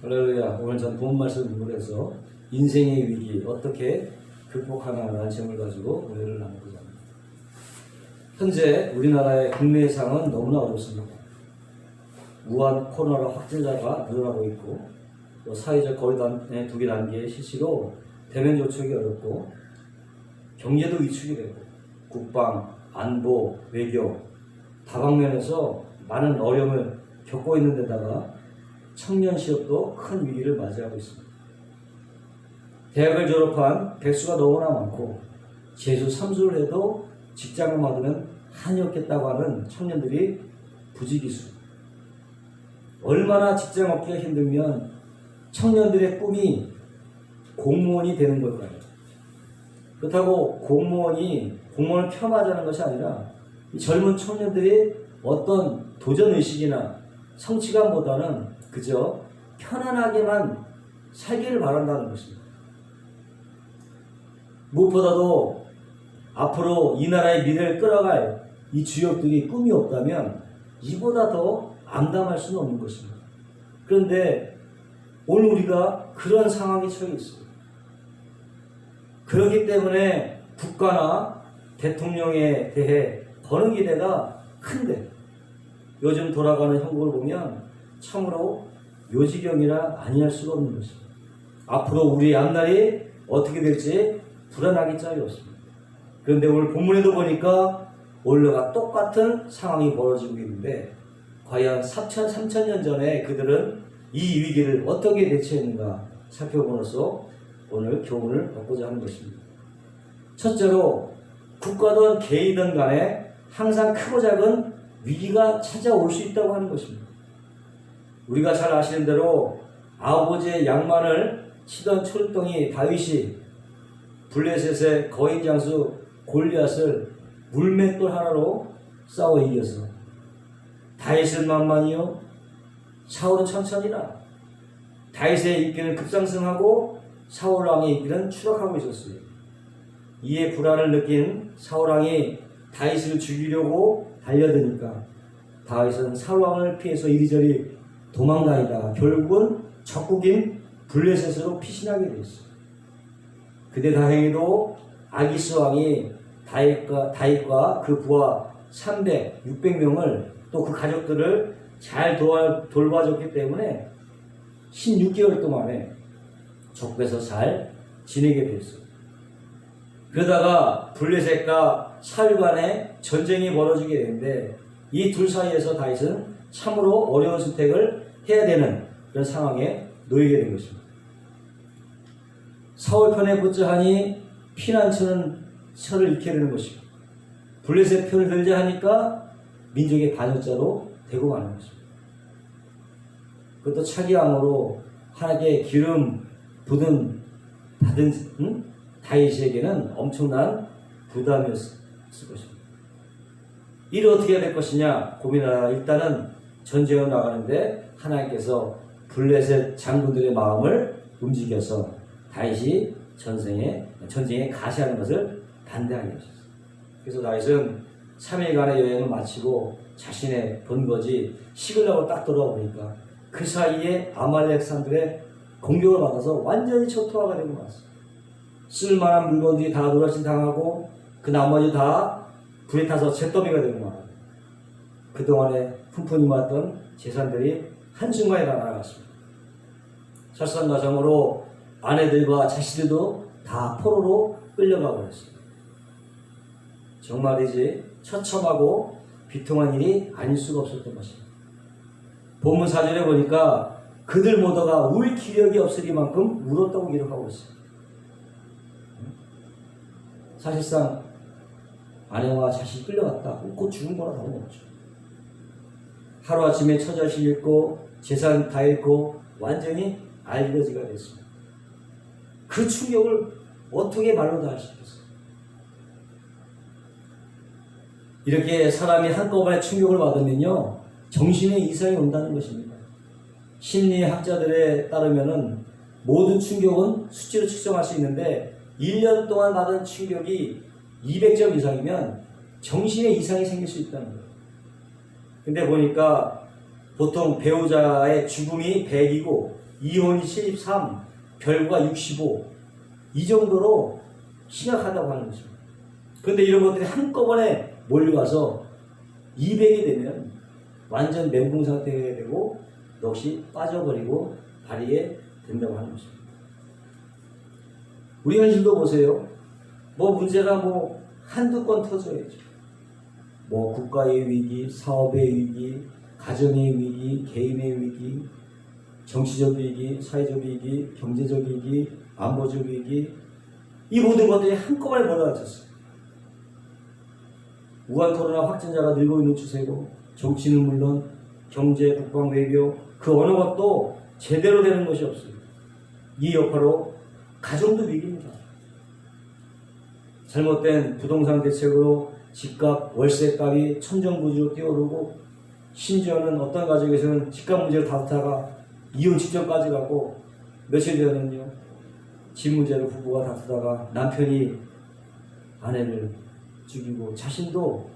할렐루야. 오늘 전 본 말씀 공부해서 인생의 위기 어떻게 극복하나라는 제목을 가지고 오해를 나누고자 합니다. 현재 우리나라의 국내 상은 너무나 어렵습니다. 우한 코로나 확진자가 늘어나고 있고 또 사회적 거리단의 두개 단계의 실시로 대면 조촉이 어렵고 경제도 위축이 되고 국방, 안보, 외교 다방면에서 많은 어려움을 겪고 있는 데다가 청년 실업도 큰 위기를 맞이하고 있습니다. 대학을 졸업한 백수가 너무나 많고 재수 삼수를 해도 직장을 받으면 한이 없겠다고 하는 청년들이 부지기수. 얼마나 직장 얻기가 힘들면 청년들의 꿈이 공무원이 되는 걸까요? 그렇다고 공무원이 공무원을 폄하하자는 것이 아니라 이 젊은 청년들이 어떤 도전 의식이나 성취감보다는 그저 편안하게만 살기를 바란다는 것입니다. 무엇보다도 앞으로 이 나라의 미래를 끌어갈 이 주역들이 꿈이 없다면 이보다 더 암담할 수는 없는 것입니다. 그런데 오늘 우리가 그런 상황에 처해 있습니다. 그렇기 때문에 국가나 대통령에 대해 거는 기대가 큰데 요즘 돌아가는 형국을 보면 참으로 요지경이라 아니할 수가 없는 것입니다. 앞으로 우리의 앞날이 어떻게 될지 불안하기 짝이 없습니다. 그런데 오늘 본문에도 보니까 원래가 똑같은 상황이 벌어지고 있는데 과연 3천, 3천 년 전에 그들은 이 위기를 어떻게 대처했는가 살펴보면서 오늘 교훈을 얻고자 하는 것입니다. 첫째로 국가든 개인든 간에 항상 크고 작은 위기가 찾아올 수 있다고 하는 것입니다. 우리가 잘 아시는 대로 아버지의 양만을 치던 철동이 다윗이 블레셋의 거인 장수 골리앗을 물맷돌 하나로 싸워 이겨서 다윗은 만만이요. 사울은 천천히라. 다윗의 인기는 급상승하고 사울 왕의 인기는 추락하고 있었어요. 이에 불안을 느낀 사울 왕이 다윗을 죽이려고 달려드니까 다윗은 사울 왕을 피해서 이리저리 도망다니다가 결국은 적국인 블레셋으로 피신하게 됐어요. 그때 다행히도 아기스 왕이 다윗과, 다윗과 그 부하 300, 600명을 또 그 가족들을 잘 도와, 돌봐줬기 때문에 16개월 동안에 적에서 잘 지내게 됐어요. 그러다가 블레셋과 사울 간의 전쟁이 벌어지게 되는데 이 둘 사이에서 다윗은 참으로 어려운 선택을 해야 되는 그런 상황에 놓이게 된 것입니다. 사울 편에 붙자 하니 피난처는 철을 잃게 되는 것이고 블레셋 편을 들자 하니까 민족의 반역자로 되고 가는 것입니다. 그것도 차기 왕으로 하나님의 기름 부든 받은 응? 다윗에게는 엄청난 부담이었을 것입니다. 이를 어떻게 해야 될 것이냐 고민하다가 일단은 전쟁을 나가는데 하나님께서 블레셋 장군들의 마음을 움직여서 다윗이 전쟁에 전쟁에 가시하는 것을 반대하게 하셨어요. 그래서 다윗은 3일간의 여행을 마치고 자신의 본거지 시글라고 딱 돌아와 보니까 그 사이에 아말렉 산들의 공격을 받아서 완전히 초토화가 되고 말았어요. 쓸만한 물건들이 다 노라진 당하고 그 나머지 다 불에 타서 잿더미가 되고 말아요. 그동안에 품품이 모았던 재산들이 한순간에 다 날아갔습니다. 설상가정으로 아내들과 자식들도 다 포로로 끌려가 버렸습니다. 정말이지 처참하고 비통한 일이 아닐 수가 없었던 것입니다. 본문 사전에 보니까 그들 모두가 울 기력이 없으리만큼 울었다고 기록하고 있어요. 사실상 아내와 자식이 끌려갔다. 웃고 죽은 거나 다름없죠. 하루아침에 처자식 잃고 재산 다 잃고 완전히 알려지가 됐습니다. 그 충격을 어떻게 말로 다 있겠어요? 이렇게 사람이 한꺼번에 충격을 받으면요, 정신에 이상이 온다는 것입니다. 심리학자들에 따르면은 모든 충격은 수치로 측정할 수 있는데 1년 동안 받은 충격이 200점 이상이면 정신에 이상이 생길 수 있다는 거예요. 근데 보니까 보통 배우자의 죽음이 100이고 이혼이 73, 별과 65. 이 정도로 심각하다고 하는 것입니다. 그런데 이런 것들이 한꺼번에 몰려와서 200이 되면 완전 멘붕 상태가 되고 넋이 빠져버리고 발휘에 된다고 하는 것입니다. 우리 현실도 보세요. 뭐 문제가 뭐 한두 건 터져야죠. 뭐 국가의 위기, 사업의 위기, 가정의 위기, 개인의 위기, 정치적 위기, 사회적 위기, 경제적 위기, 안보적 위기 이 모든 것들이 한꺼번에 몰아닥쳤어요. 우한 코로나 확진자가 늘고 있는 추세고 정치는 물론 경제, 국방, 외교 그 어느 것도 제대로 되는 것이 없습니다. 이 여파로 가정도 위기입니다. 잘못된 부동산 대책으로 집값, 월세값이 천정부지로 뛰어오르고 심지어는 어떤 가정에서는 집값 문제를 다투다가 이혼 직전까지 가고 며칠 전에는요 집 문제로 부부가 다투다가 남편이 아내를 죽이고 자신도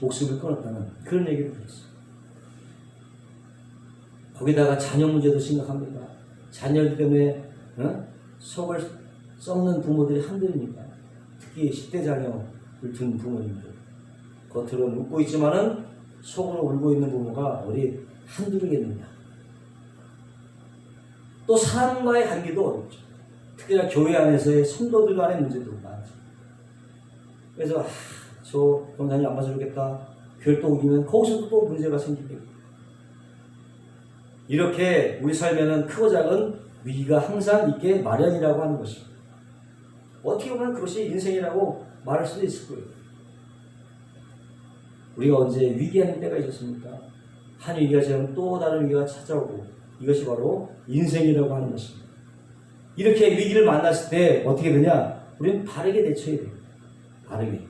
목숨을 끊었다는 그런 얘기를 들었어요. 거기다가 자녀 문제도 심각합니다. 자녀 때문에 어? 속을 썩는 부모들이 한둘입니다. 특히 10대 자녀를 둔 부모님들. 겉으로는 웃고 있지만은 속으로 울고 있는 부모가 우리 한둘이겠느냐. 또 사람과의 관계도 어렵죠. 특히나 교회 안에서의 성도들 간의 문제도 많죠. 그래서 아, 저 동산이 안 맞아주겠다. 또 오기면 거기서도 또 문제가 생기고 이렇게 우리 삶에는 크고 작은 위기가 항상 있게 마련이라고 하는 것입니다. 어떻게 보면 그것이 인생이라고 말할 수도 있을 거예요. 우리가 언제 위기하는 때가 있었습니까? 한 위기가 지나면 또 다른 위기가 찾아오고 이것이 바로 인생이라고 하는 것입니다. 이렇게 위기를 만났을 때 어떻게 되냐? 우리는 바르게 대처해야 돼요. 바르게.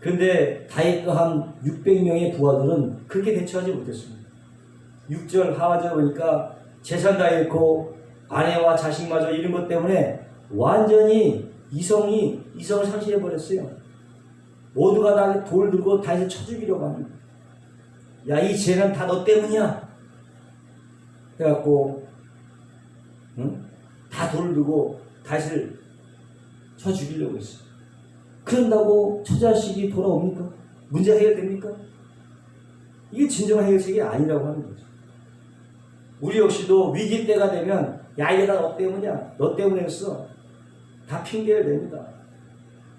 그런데 다윗과 한 600명의 부하들은 그렇게 대처하지 못했습니다. 6절 하와절 보니까 재산 다 잃고 아내와 자식마저 잃은 것 때문에 완전히 이성이 이성을 상실해 버렸어요. 모두가 다돌 들고 다윗을 쳐 죽이려고 하는 야 이 죄는 다 너 때문이야. 해갖고 응? 다 돌을 들고 다윗을 쳐 죽이려고 했어. 그런다고 처자식이 돌아옵니까? 문제 해결됩니까? 이게 진정한 해결책이 아니라고 하는 거죠. 우리 역시도 위기 때가 되면 야다너 때문이야. 너 때문에였어. 다 핑계를 냅니다.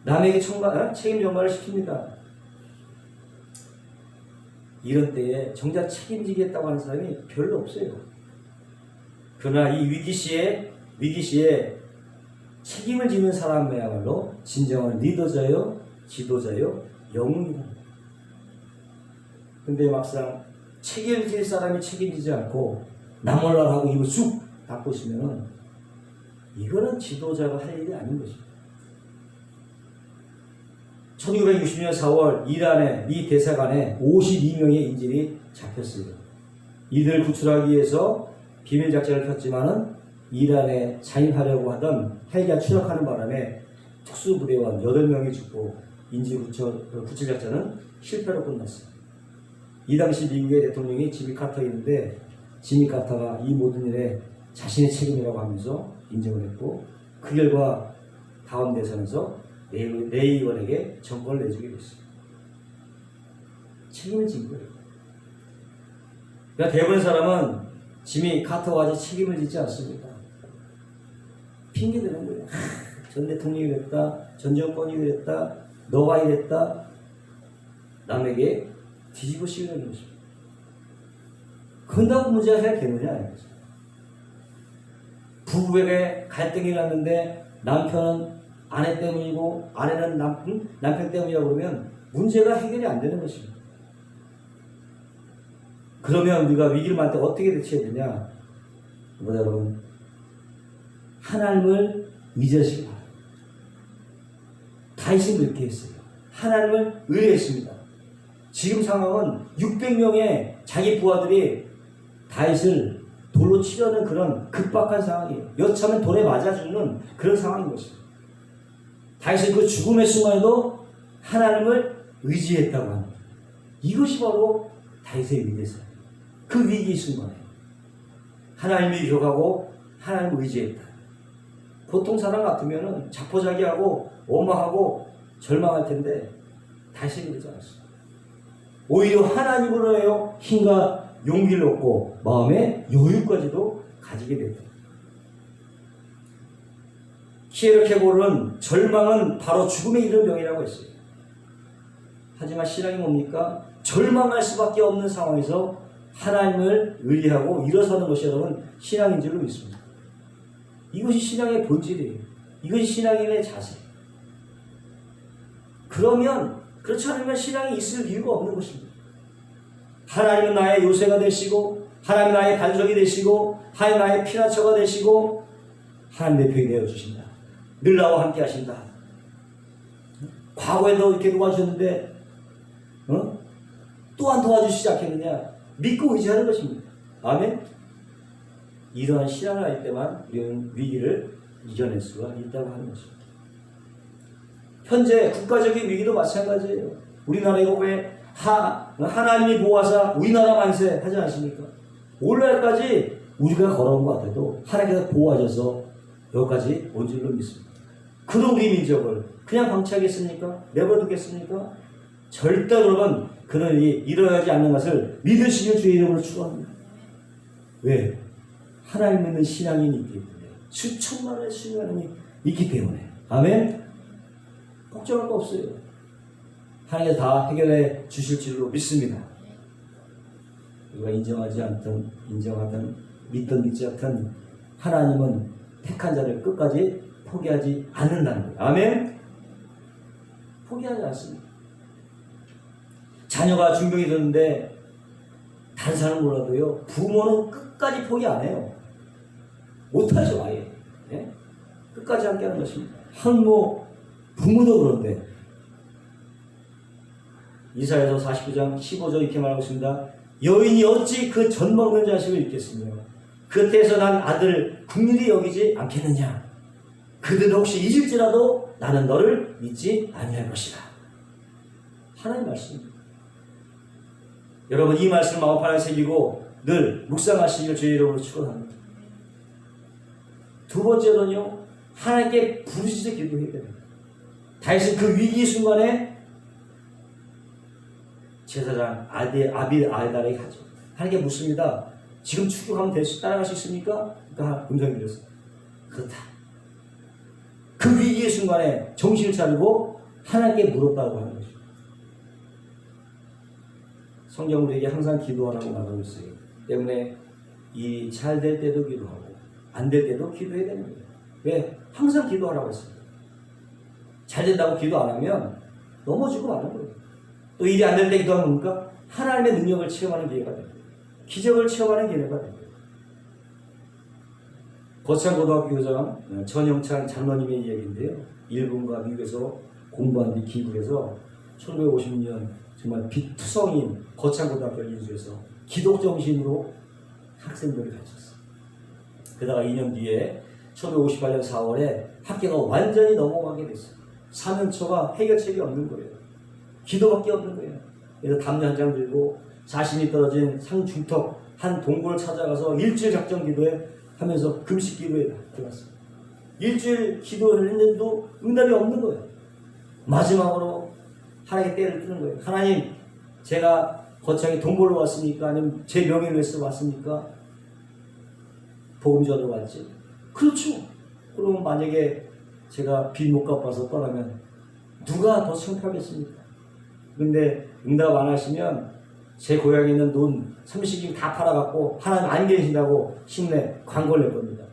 남에게 청가, 어? 책임 전가를 시킵니다. 이런 때에 정작 책임지겠다고 하는 사람이 별로 없어요. 그러나 이 위기 시에 위기 시에 책임을 지는 사람이야말로 진정한 리더자요, 지도자요, 영웅이다. 근데 막상 책임질 사람이 책임지지 않고 나몰라 하고 입을 쑥 닫고 있으면 이거는 지도자가 할 일이 아닌 것입니다. 1960년 4월 이란의 미 대사관에 52명의 인질이 잡혔어요. 이들을 구출하기 위해서 비밀 작전을 폈지만은 이란에 자인하려고 하던 헬기가 추락하는 바람에 특수부대원 8명이 죽고 인질 구출, 구출 작전은 실패로 끝났어요. 이 당시 미국의 대통령이 지미 카터였는데 지미 카터가 이 모든 일에 자신의 책임이라고 하면서 인정을 했고 그 결과 다음 대선에서 레이- 레이건에게 정권을 내주게 됐어요. 책임을 진 거예요. 그러니까 대부분의 사람은 지미 카터와 같이 책임을 지지 않습니다. 핑계 대는 거예요. 하, 전 대통령이 그랬다, 전 정권이 그랬다, 너가 이랬다, 남에게 뒤집어 씌우는 것입니다. 그런다고 문제가 해결되느냐 이거죠. 부부에게 갈등이 났는데 남편은 아내 때문이고 아내는 남, 응? 남편 때문이라고 그러면 문제가 해결이 안 되는 것입니다. 그러면 우리가 위기를 만날 때 어떻게 대처해야 되냐? 뭐냐 그러면 하나님을 바랍니다. 다윗은 그렇게 했어요. 하나님을 의뢰했습니다. 지금 상황은 600명의 자기 부하들이 다윗을 돌로 치려는 그런 급박한 상황이에요. 여차하면 돌에 맞아 죽는 그런 상황인 것입니다. 다윗은 그 죽음의 순간에도 하나님을 의지했다고 합니다. 이것이 바로 다윗의 위대사. 그 위기 순간에 하나님을 기억하고 하나님을 의지했다. 보통 사람 같으면은 자포자기하고 원망하고 절망할 텐데 다시 그러지 않았어. 오히려 하나님으로요 힘과 용기를 얻고 마음의 여유까지도 가지게 됐다. 키에르케고르는 절망은 바로 죽음에 이르는 병이라고 했어요. 하지만 신앙이 뭡니까? 절망할 수밖에 없는 상황에서 하나님을 의리하고 일어서는 것이 여러분 신앙인 줄로 믿습니다. 이것이 신앙의 본질이에요. 이것이 신앙인의 자세. 그러면 그렇지 않으면 신앙이 있을 이유가 없는 것입니다. 하나님은 나의 요새가 되시고 하나님 나의 반석이 되시고 하나님 나의 피난처가 되시고 하나님 내 편이 되어 주신다. 늘 나와 함께 하신다. 과거에도 이렇게 도와주셨는데 어? 또한 도와주시지 않겠느냐 믿고 의지하는 것입니다. 아멘. 이러한 신앙을 할 때만 우리는 위기를 이겨낼 수가 있다고 하는 것입니다. 현재 국가적인 위기도 마찬가지예요. 우리나라 이거 왜 하, 하나님이 보호하사 우리나라 만세 하지 않습니까? 오늘날까지 우리가 걸어온 것 같아도 하나님께서 보호하셔서 여기까지 온 줄로 믿습니다. 그런 우리 민족을 그냥 방치하겠습니까? 내버려두겠습니까? 절대 여러분 그런 일이 일어나지 않는 것을 믿으시길 주의 이름으로 축원합니다. 왜? 하나님 믿는 신앙인이 있기 때문에 수천만의 신앙인이 있기 때문에 아멘. 걱정할 거 없어요. 하나님께서 다 해결해 주실 줄로 믿습니다. 우리가 인정하지 않던 인정하던 믿던 믿지 않던 하나님은 택한 자를 끝까지 포기하지 않는다는 거예요. 아멘. 포기하지 않습니다. 자녀가 중병이 되는데 다른 사람 몰라도요 부모는 끝까지 포기 안 해요. 못하죠 아예. 예? 끝까지 함께하는 것입니다. 한모 부모도 그런데 이사야서 49장 15절 이렇게 말하고 있습니다. 여인이 어찌 그젖 먹는 자식을 잊겠으며 그때에서 난 아들 국률이 여기지 않겠느냐. 그들 혹시 잊을지라도 나는 너를 잊지 아니할 것이다. 하나님 말씀입니다. 여러분 이 말씀 마음판에 새기고 늘 묵상하시길 주의 이름으로 축원합니다. 두 번째로는요 하나님께 부르짖어 기도해야 됩니다. 다윗은 그 위기 순간에 제사장 아디 아비 아이달에게 하죠. 하나님께 묻습니다. 지금 추격하면 될 수, 따라갈 수 있습니까? 그러니까 음성이 들렸어요. 그렇다. 그 위기의 순간에 정신을 차리고 하나님께 물었다고 하는 거죠. 성경 우리에게 항상 기도하라고 말하고 있어요. 때문에 이 잘 될 때도 기도하고 안 될 때도 기도해야 되는 거예요. 왜? 항상 기도하라고 했습니다. 잘 된다고 기도 안 하면 넘어지고 마는 거예요. 또 일이 안될 때 기도하면 뭡니까? 하나님의 능력을 체험하는 기회가 됩니다. 기적을 체험하는 기회가 됩니다. 거창고등학교 교장 전영찬 장로님의 이야기인데요. 일본과 미국에서 공부한 뒤 귀국해서 1950년 정말 빛투성인 거창고등학교를 인수해서 기독정신으로 학생들을 가르쳤어요. 그러다가 2년 뒤에 1958년 4월에 학교가 완전히 넘어가게 됐어요. 4년초가 해결책이 없는 거예요. 기도밖에 없는 거예요. 그래서 담요 한 장 들고 자신이 떨어진 상중턱 한 동굴을 찾아가서 일주일 작정 기도에 하면서 금식 기도에 들어갔어요. 일주일 기도를 했는데도 응답이 없는 거예요. 마지막으로 하나님께 때를 뜨는 거예요. 하나님, 제가 거창에 돈 벌러 왔습니까? 아니면 제 명예를 위해서 왔습니까? 복음 전으로 왔지. 그렇죠. 그럼 만약에 제가 빚 못 갚아서 떠나면 누가 더 창피하겠습니까? 근데 응답 안 하시면 제 고향에 있는 돈 30인 다 팔아갖고 하나님 안 계신다고 신내 광고를 낼 겁니다.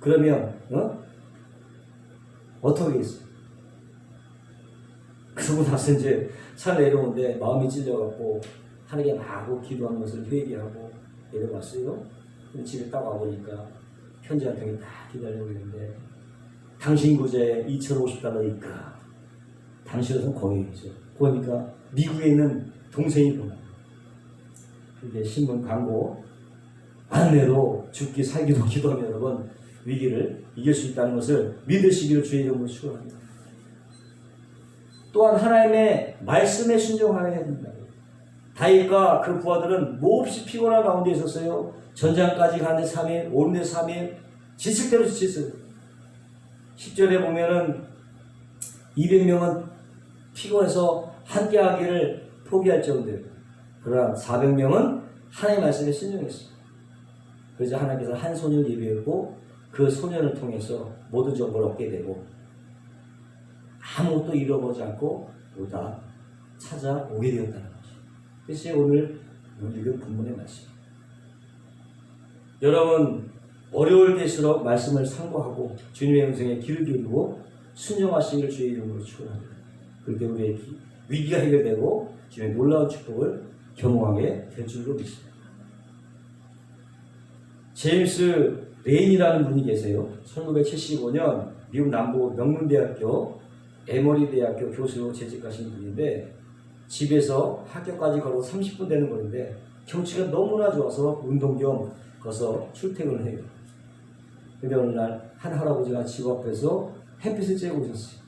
그러면 어? 어떻게 하겠어요? 그러고 나서 이제 산 내려오는데 마음이 찔려갖고 하나님께 마구 기도하는 것을 회개하고 내려왔어요. 집에 딱 와보니까 편지 한 통이 딱 기다리고 있는데 당신 구제 2,050달러니까 당신은 거의죠. 그러니까 미국에 있는 동생이 보나. 그게 신문 광고 안내로 죽기 살기도 기도하면 여러분 위기를 이길 수 있다는 것을 믿으시기를 주의 이름으로 축원합니다. 또한 하나님의 말씀에 순종하여야 된다. 다윗과 그 부하들은 몹시 피곤한 가운데 있었어요. 전장까지 가는데 3일, 오는데 3일, 지칠 대로 지쳤어요. 10절에 보면은 200명은 피곤해서 함께 하기를 포기할 정도예요. 그러나 400명은 하나님의 말씀에 순종했어요. 그래서 하나님께서 한 소년을 예비했고 그 소년을 통해서 모든 정보를 얻게 되고 아무것도 잃어보지 않고 보다 찾아오게 되었다는 거죠. 그것이 오늘 읽은 본문의 말씀. 여러분 어려울 때일수록 말씀을 상고하고 주님의 음성에 귀를 기울이고 순종하시기를 주의 이름으로 축원합니다. 그렇게 우리의 기- 위기가 해결되고 주님의 놀라운 축복을 경험하게 될 줄로 믿습니다. 제임스 레인이라는 분이 계세요. 1975년 미국 남부 명문대학교 에머리 대학교 교수로 재직하신 분인데 집에서 학교까지 걸어 30분 되는 거리인데 경치가 너무나 좋아서 운동 겸 거서 출퇴근을 해요. 근데 어느 날 한 할아버지가 집 앞에서 햇빛을 쬐고 오셨어요.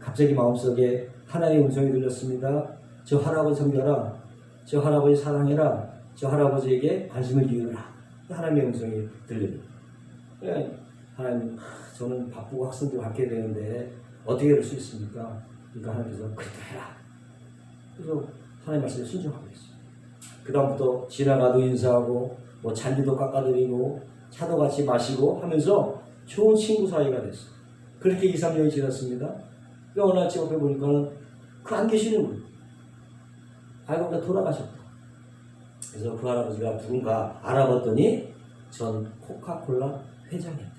갑자기 마음속에 하나님의 음성이 들렸습니다. 저 할아버지 섬겨라. 저 할아버지 사랑해라. 저 할아버지에게 관심을 기울여라. 하나님의 음성이 들립니다. 예, 하나님, 하, 저는 바쁘고 학생도 갖게 되는데 어떻게 될수 있습니까? 그러니까 하나님께서 그렇게 해라. 그래서 하나님 말씀에 순종하고 있어요. 그 다음부터 지나가도 인사하고 뭐 잔디도 깎아드리고 차도 같이 마시고 하면서 좋은 친구 사이가 됐어요. 그렇게 2, 3년이 지났습니다. 그 어느 날집 앞에 보니까는 그 안 계시는 거예요. 알고 보니까 돌아가셨다. 그래서 그 할아버지가 누군가 알아봤더니 전 코카콜라 회장이었다.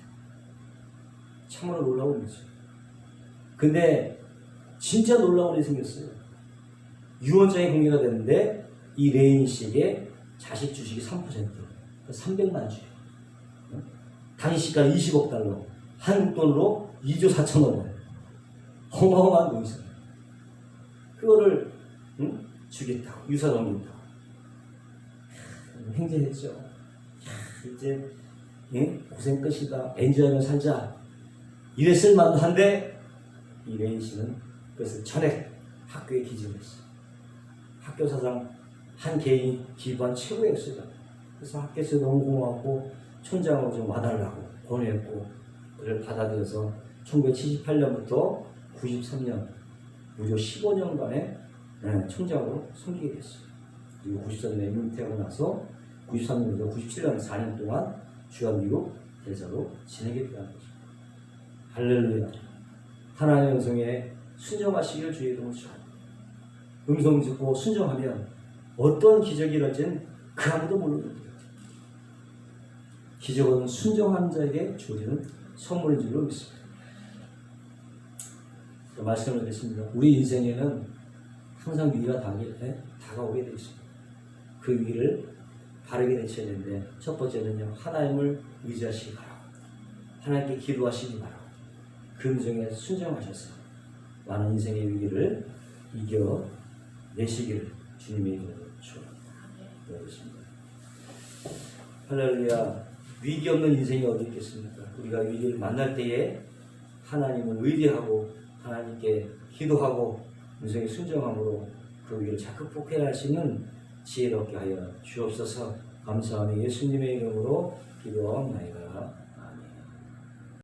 참으로 놀라운 거죠. 근데 진짜 놀라운 일이 생겼어요. 유언장이 공개가 됐는데 이 레인 씨에게 자식 주식이 3% 300만 주예요. 응? 당시 시가 20억 달러, 한국 돈으로 2조 4천억 원. 어마어마한 돈이잖아요. 그거를 응? 주겠다고 유사 넘긴다고. 행제했죠. 야, 이제 예? 고생 끝이다. 엔조하면 살자. 이랬을 만도 한데 이 레인 씨는 그것을 전액 학교에 기증을 했어요. 학교 사장 한 개인이 기부한 최고의 액수다. 그래서 학교에서 너무 고마웠고 촌장으로 좀 와달라고 권유했고 그를 받아들여서 1978년부터 93년 무려 15년간의 네, 총장으로 섬기게 됐어요. 그리고 94년에 은퇴하고 나서 93년부터 97년 4년 동안 주한 미국 대사로 지내게 되는 거죠. 할렐루야. 하나님의 음성에 순종하시기를 주의 이름으로. 음성 듣고 순종하면 어떤 기적이 일어질지는 그 아무도 모릅니다. 기적은 순종한 자에게 주어지는 선물인 줄로 믿습니다. 자, 말씀을 드렸습니다. 우리 인생에는 항상 위기가 다가게, 예? 다가오게 되어 있습니다. 그 위기를 바르게 대처해야 되는데 첫 번째는요. 하나님을 의지하시기 바라고 하나님께 기도하시기 바라고 그 음성에 순종하셔서 많은 인생의 위기를 이겨내시기를 주님의 이름으로 축원합니다. 할렐루야. 위기 없는 인생이 어디 있겠습니까? 우리가 위기를 만날 때에 하나님을 의지하고 하나님께 기도하고 인생의 순종함으로 그 위기를 잘 극복해야 할 수 있는 지혜롭게 하여 주옵소서 감사하며 예수님의 이름으로 기도하옵나이다.